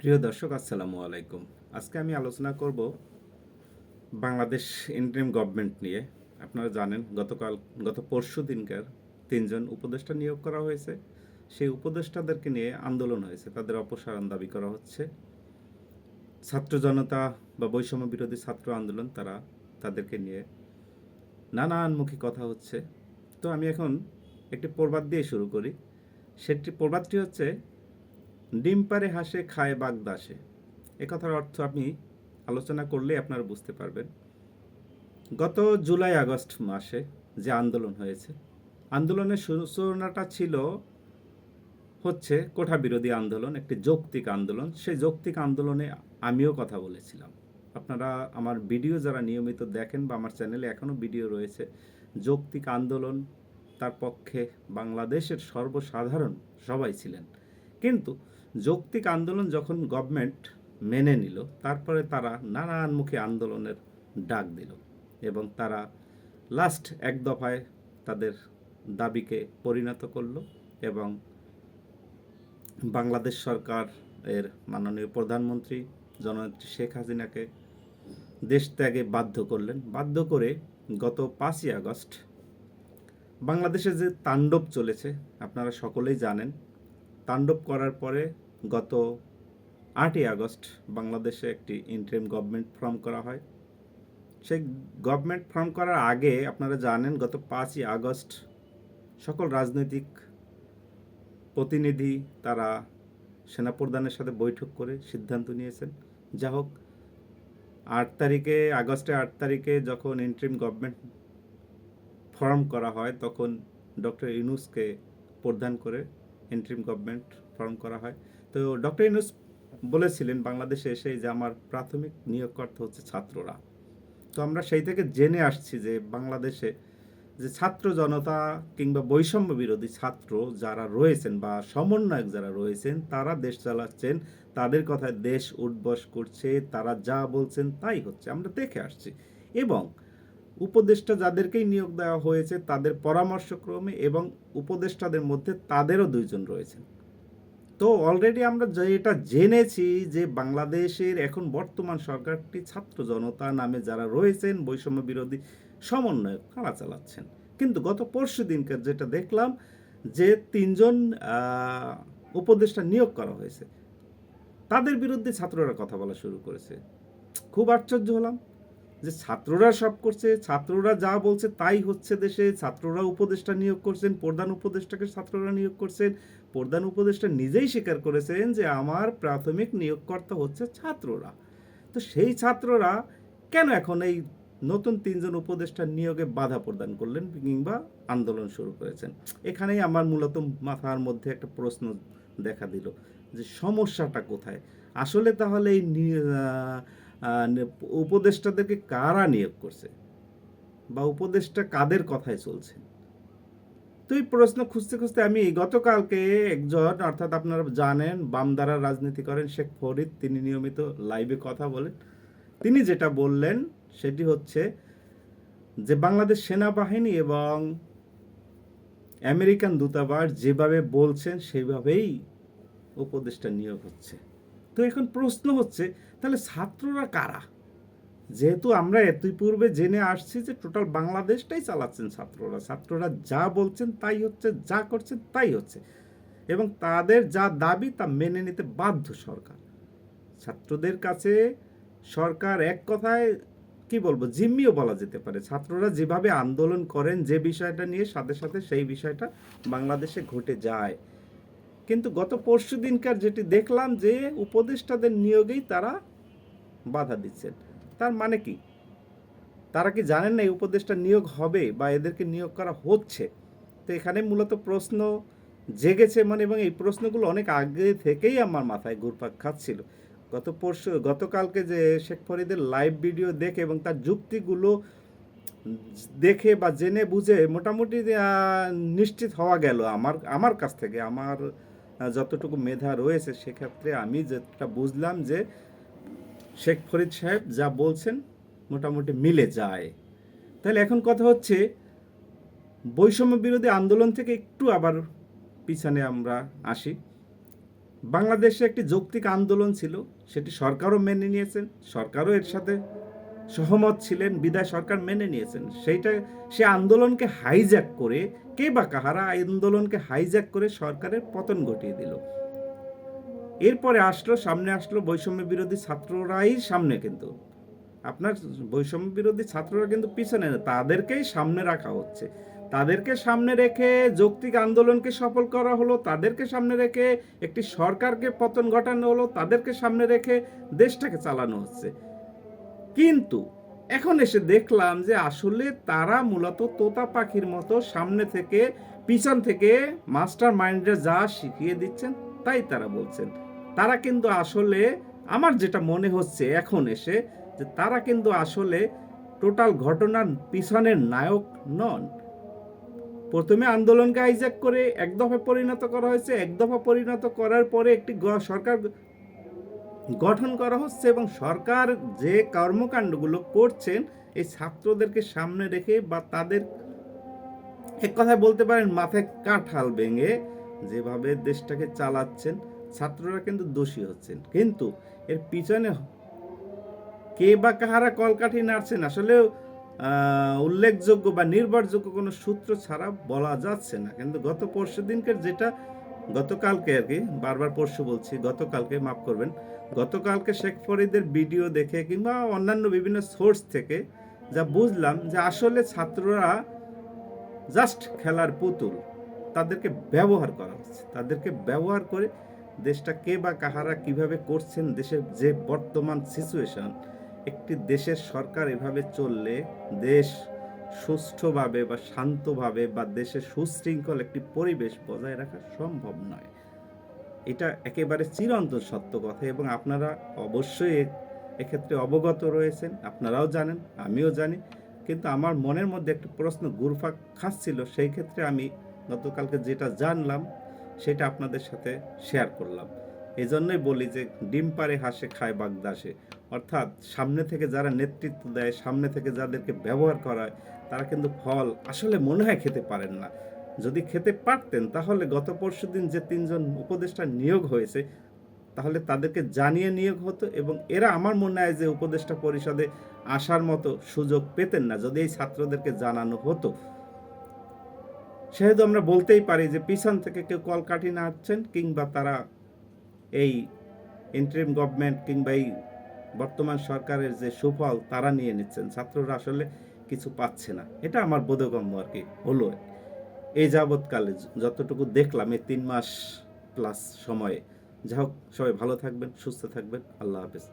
প্রিয় দর্শক, আসসালামু আলাইকুম। আজকে আমি আলোচনা করব বাংলাদেশ ইন্টারিম গভর্নমেন্ট নিয়ে। আপনারা জানেন, গতকাল, গত পরশু দিনকার তিনজন উপদেষ্টা নিয়োগ করা হয়েছে। সেই উপদেষ্টাদেরকে নিয়ে আন্দোলন হয়েছে। তাদের অপসারণ দাবি করা হচ্ছে। ছাত্র জনতা বা বৈষম্য বিরোধী ছাত্র আন্দোলন, তারা তাদেরকে নিয়ে নানানমুখী কথা হচ্ছে। তো আমি এখন একটি প্রবাদ দিয়ে শুরু করি। সেটি প্রবাদটি হচ্ছে ডিম পারে হাসে, খায় বাগদাসে এ কথার অর্থ আপনি আলোচনা করলে আপনারা বুঝতে পারবেন। গত জুলাই আগস্ট মাসে যে আন্দোলন হয়েছে, আন্দোলনের সূচনাটা ছিল হচ্ছে কোঠা বিরোধী আন্দোলন, একটি যৌক্তিক আন্দোলন। সেই যৌক্তিক আন্দোলনে আমিও কথা বলেছিলাম। আপনারা আমার ভিডিও যারা নিয়মিত দেখেন বা আমার চ্যানেলে এখনও ভিডিও রয়েছে, যৌক্তিক আন্দোলন তার পক্ষে বাংলাদেশের সর্বসাধারণ সবাই ছিলেন। কিন্তু যৌক্তিক আন্দোলন যখন গভর্নমেন্ট মেনে নিল, তারপরে তারা নানানমুখী আন্দোলনের ডাক দিল এবং তারা লাস্ট এক দফায় তাদের দাবিকে পরিণত করল এবং বাংলাদেশ সরকার এর মাননীয় প্রধানমন্ত্রী জননেত্রী শেখ হাসিনাকে দেশ ত্যাগে বাধ্য করলেন। বাধ্য করে গত পাঁচই আগস্ট বাংলাদেশে যে তাণ্ডব চলেছে, আপনারা সকলেই জানেন, তাণ্ডব করার পরে গত আটই আগস্ট বাংলাদেশে একটি ইন্টারিম গভর্নমেন্ট ফর্ম করা হয়। সেই গভর্নমেন্ট ফর্ম করার আগে আপনারা জানেন, গত পাঁচই আগস্ট সকল রাজনৈতিক প্রতিনিধি তারা সেনাপ্রধানের সাথে বৈঠক করে সিদ্ধান্ত নিয়েছেন। যা হোক, আট তারিখে, আগস্টের আট তারিখে যখন ইন্টারিম গভর্নমেন্ট ফর্ম করা হয়, তখন ডক্টর ইউনুসকে প্রধান করে ইন্টারিম গভর্নমেন্ট ফর্ম করা হয়। তো ডক্টর ইনুস বলেছিলেন বাংলাদেশে এসে যে আমার প্রাথমিক নিয়োগকর্তা হচ্ছে ছাত্ররা। তো আমরা সেই থেকে জেনে আসছি যে বাংলাদেশে যে ছাত্র জনতা কিংবা বৈষম্য বিরোধী ছাত্র যারা রয়েছেন বা সমন্বয়ক যারা রয়েছেন, তারা দেশ চালাচ্ছেন, তাদের কথায় দেশ উঠবস করছে, তারা যা বলছেন তাই হচ্ছে। আমরা দেখে আসছি। এবং উপদেষ্টা যাদেরকেই নিয়োগ দেওয়া হয়েছে, তাদের পরামর্শক্রমে এবং উপদেষ্টাদের মধ্যে তাদেরও দুইজন রয়েছেন। তো অলরেডি আমরা যেটা জেনেছি যে বাংলাদেশের এখন বর্তমান সরকারটি ছাত্র জনতা নামে যারা রয়েছেন, বৈষম্য বিরোধী সমন্বয়ক, তারা চালাচ্ছেন। কিন্তু গত পরশু দিনকার যেটা দেখলাম যে তিনজন উপদেষ্টা নিয়োগ করা হয়েছে। তাদের বিরুদ্ধে ছাত্ররা কথা বলা শুরু করেছে। খুব আশ্চর্য হলাম। যে ছাত্ররা সব করছে, ছাত্ররা যা বলছে তাই হচ্ছে দেশে, ছাত্ররা উপদেষ্টা নিয়োগ করছেন, প্রধান উপদেষ্টাকে ছাত্ররা নিয়োগ করছেন, প্রধান উপদেষ্টা নিজেই স্বীকার করেছেন যে আমার প্রাথমিক নিয়োগকর্তা হচ্ছে ছাত্ররা। তো সেই ছাত্ররা কেন এখন এই নতুন তিনজন উপদেষ্টা নিয়োগে বাধা প্রদান করলেন কিংবা আন্দোলন শুরু করেছেন? এখানেই আমার মূলত মাথার মধ্যে একটা প্রশ্ন দেখা দিল যে সমস্যাটা কোথায়? আসলে তাহলে এই উপদেষ্টাদেরকে কারা নিয়োগ করছে? বা উপদেষ্টা কাদের কথায় চলছে? তো এই প্রশ্ন খুঁজতে খুঁজতে আমি গতকালকে একজন, অর্থাৎ আপনারা জানেন, বাম দ্বারা রাজনীতি করেন শেখ ফরিদ। তিনি নিয়মিত লাইভে কথা বলেন। তিনি যেটা বললেন সেটি হচ্ছে যে, বাংলাদেশ সেনাবাহিনী এবং আমেরিকান দূতাবাস যেভাবে বলছেন সেইভাবেই উপদেষ্টা নিয়োগ হচ্ছে। তো এখন প্রশ্ন হচ্ছে তাহলে ছাত্ররা কারা? যেহেতু আমরা এতই পূর্বে জেনে আসছি যে টোটাল বাংলাদেশটাই চালাচ্ছেন ছাত্ররা। ছাত্ররা যা বলছেন তাই হচ্ছে, যা করছেন তাই হচ্ছে। এবং তাদের যা দাবি তা মেনে নিতে বাধ্য সরকার। ছাত্রদের কাছে সরকার এক কথায় কি বলব, জিম্মিও বলা যেতে পারে। ছাত্ররা যেভাবে আন্দোলন করেন যে বিষয়টা নিয়ে, সাথে সাথে সেই বিষয়টা বাংলাদেশে ঘটে যায়। কিন্তু গত পরশু দিনকার যেটি দেখলাম যে উপদেষ্টাদের নিয়োগেই তারা বাধা দিচ্ছেন। তার মানে কি? তারা কি জানেন না এই উপদেষ্টা নিয়োগ হবে বা এদেরকে নিয়োগ করা হচ্ছে? তো এখানে মূলত প্রশ্ন জেগেছে মানে এবং এই প্রশ্নগুলো অনেক আগে থেকেই আমার মাথায় ঘুরপাক খাচ্ছিল। গত পরশু, গতকালকে যে শেখ ফরিদের লাইভ ভিডিও দেখে এবং তার যুক্তিগুলো দেখে বা জেনে বুঝে মোটামুটি নিশ্চিত হওয়া গেল আমার আমার কাছ থেকে। আমার যতটুকু মেধা রয়েছে সেক্ষেত্রে আমি যেটা বুঝলাম যে শেখ ফরিদ সাহেব যা বলছেন মোটামুটি মিলে যায়। তাহলে এখন কথা হচ্ছে, বৈষম্য বিরোধী আন্দোলন থেকে একটু আবার পিছনে আমরা আসি। বাংলাদেশে একটি যৌক্তিক আন্দোলন ছিল, সেটি সরকারও মেনে নিয়েছেন, সরকারও এর সাথে সহমত ছিলেন, বিদায় সরকার মেনে নিয়েছেন। সেইটা, সে আন্দোলনকে হাইজ্যাক করে, কে বা কাহারা আন্দোলনকে হাইজ্যাক করে সরকারের পতন ঘটিয়ে দিল। এরপরে আসলো, সামনে আসলো বৈষম্য বিরোধী ছাত্ররাই সামনে কিন্তু। আপনার বৈষম্য বিরোধী ছাত্ররা কিন্তু পিছনে না, তাদেরকেই সামনে রাখা হচ্ছে। তাদেরকে সামনে রেখে যৌক্তিক আন্দোলনকে সফল করা হলো, তাদেরকে সামনে রেখে একটি সরকারকে পতন ঘটানো হলো, তাদেরকে সামনে রেখে দেশটাকে চালানো হচ্ছে। কিন্তু এখন এসে দেখলাম যে আসলে তারা মূলত তোতা পাখির মতো সামনে থেকে, পিছন থেকে মাস্টার মাইন্ডরা যা শিখিয়ে দিচ্ছেন, তাই তারা বলছেন। তারা কিন্তু আসলে, আমার যেটা মনে হচ্ছে এখন এসে, যে তারা কিন্তু আসলে টোটাল ঘটনার পিছনের নায়ক নন। প্রথমে আন্দোলনকে হাইজ্যাক করে এক দফা পরিণত করা হয়েছে, এক দফা পরিণত করার পরে একটি সরকার গঠন করা হচ্ছে এবং সরকার যে কর্মকাণ্ডগুলো করছেন, এই ছাত্রদেরকে সামনে রেখে বা তাদের এক কথায় বলতে পারেন, মাথায় কাঁঠাল ভেঙে যেভাবে দেশটাকে চালাচ্ছেন ছাত্ররা কিন্তু দোষী হচ্ছেন। কিন্তু এর পিছনে কে বা কাহারা কলকাঠি নাড়ছেন আসলে উল্লেখযোগ্য বা নির্ভরযোগ্য কোনো সূত্র ছাড়া বলা যাচ্ছে না। কিন্তু গত পরশু দিনকের যেটা, গতকালকে আর কি, বারবার পরশু বলছি, গতকালকে মাফ করবেন, গতকালকে শেখ ফরিদের ভিডিও দেখে কিংবা অন্যান্য বিভিন্ন সোর্স থেকে যা বুঝলাম যে আসলে ছাত্ররা জাস্ট খেলার পুতুল, তাদেরকে ব্যবহার করা হচ্ছে। তাদেরকে ব্যবহার করে দেশটা কে বা কাহারা কীভাবে করছেন, দেশের যে বর্তমান সিচুয়েশন একটি দেশের সরকার এভাবে চললে দেশ সুষ্ঠুভাবে বা শান্তভাবে বা দেশের সুশৃঙ্খল একটি পরিবেশ বজায় রাখা সম্ভব নয়। এটা একেবারে চিরন্তন সত্য কথা এবং আপনারা অবশ্যই এক্ষেত্রে অবগত রয়েছেন, আপনারাও জানেন, আমিও জানি। কিন্তু আমার মনের মধ্যে একটি প্রশ্ন ঘুরফাক খাচ্ছিল, সেই ক্ষেত্রে আমি গতকালকে যেটা জানলাম সেটা আপনাদের সাথে শেয়ার করলাম। এই জন্যই বলি যে, ডিম পারে হাসে, খায় বাগদাসে। অর্থাৎ সামনে থেকে যারা নেতৃত্ব দেয়, সামনে থেকে যাদেরকে ব্যবহার করায় তারা কিন্তু ফল আসলে মনে হয় খেতে পারেন না। যদি খেতে পারতেন, তাহলে গত পরশু দিন যে তিনজন উপদেষ্টা নিয়োগ হয়েছে, তাহলে তাদেরকে জানিয়ে নিয়োগ হতো এবং এরা আমার মনে হয় যে, উপদেষ্টা পরিষদে আসার মতো সুযোগ পেতেন না, যদি এই ছাত্রদেরকে জানানো হতো। সেহেতু আমরা বলতেই পারি যে পিছন থেকে কেউ কল কাটি না নাড়ছেন কিংবা তারা এই ইন্টারিম গভর্নমেন্ট কিংবা এই বর্তমান সরকারের যে সুফল, তারা নিয়ে নিচ্ছেন। ছাত্ররা আসলে কিছু পাচ্ছে না। এটা আমার বোধগম্য আর কি, হলো। এই যাবৎকালে যতটুকু দেখলাম এই তিন মাস প্লাস সময়ে। যা হোক, সবাই ভালো থাকবেন, সুস্থ থাকবেন। আল্লাহ হাফেজ।